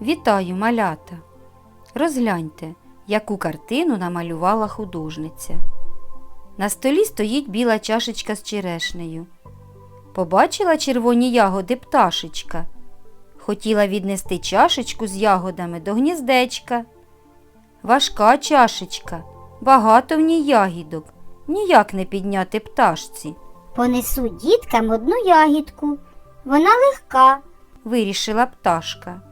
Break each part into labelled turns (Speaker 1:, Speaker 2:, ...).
Speaker 1: Вітаю, малята! Розгляньте, яку картину намалювала художниця. На столі стоїть біла чашечка з черешнею. Побачила червоні ягоди пташечка. Хотіла віднести чашечку з ягодами до гніздечка. Важка чашечка, багато в ній ягідок, ніяк не підняти пташці,
Speaker 2: Понесу діткам одну ягідку. Вона легка.
Speaker 1: вирішила пташка.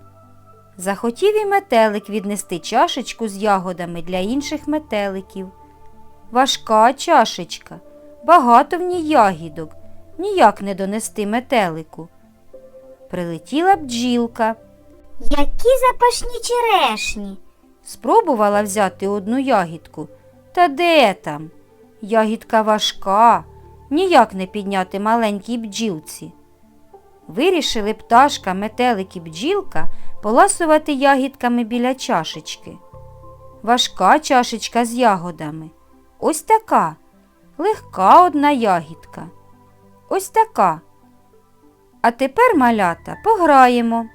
Speaker 1: Захотів і метелик віднести чашечку з ягодами для інших метеликів. Важка чашечка, багато в ній ягідок, ніяк не донести метелику. Прилетіла бджілка,
Speaker 2: Які запашні черешні.
Speaker 1: спробувала взяти одну ягідку. Та де там? Ягідка важка, ніяк не підняти маленькій бджілці. Вирішили пташка, метелик і бджілка поласувати ягідками біля чашечки. Важка чашечка з ягодами. Ось така. Легка одна ягідка. Ось така. А тепер, малята, пограємо.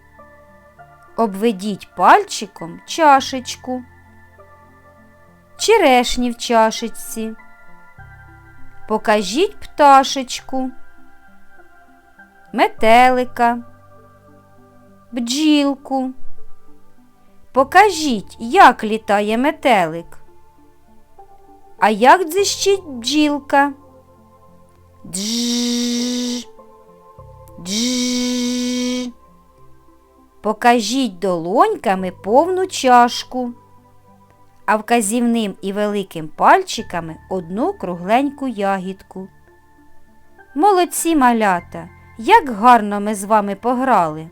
Speaker 1: Обведіть пальчиком чашечку. Черешні в чашечці. Покажіть пташечку, метелика, бджілку. Покажіть, як літає метелик. А як дзищить бджілка? Дж. Дж. Покажіть долоньками повну чашку, а вказівним і великим пальчиками одну кругленьку ягідку. Молодці малята, як гарно ми з вами пограли.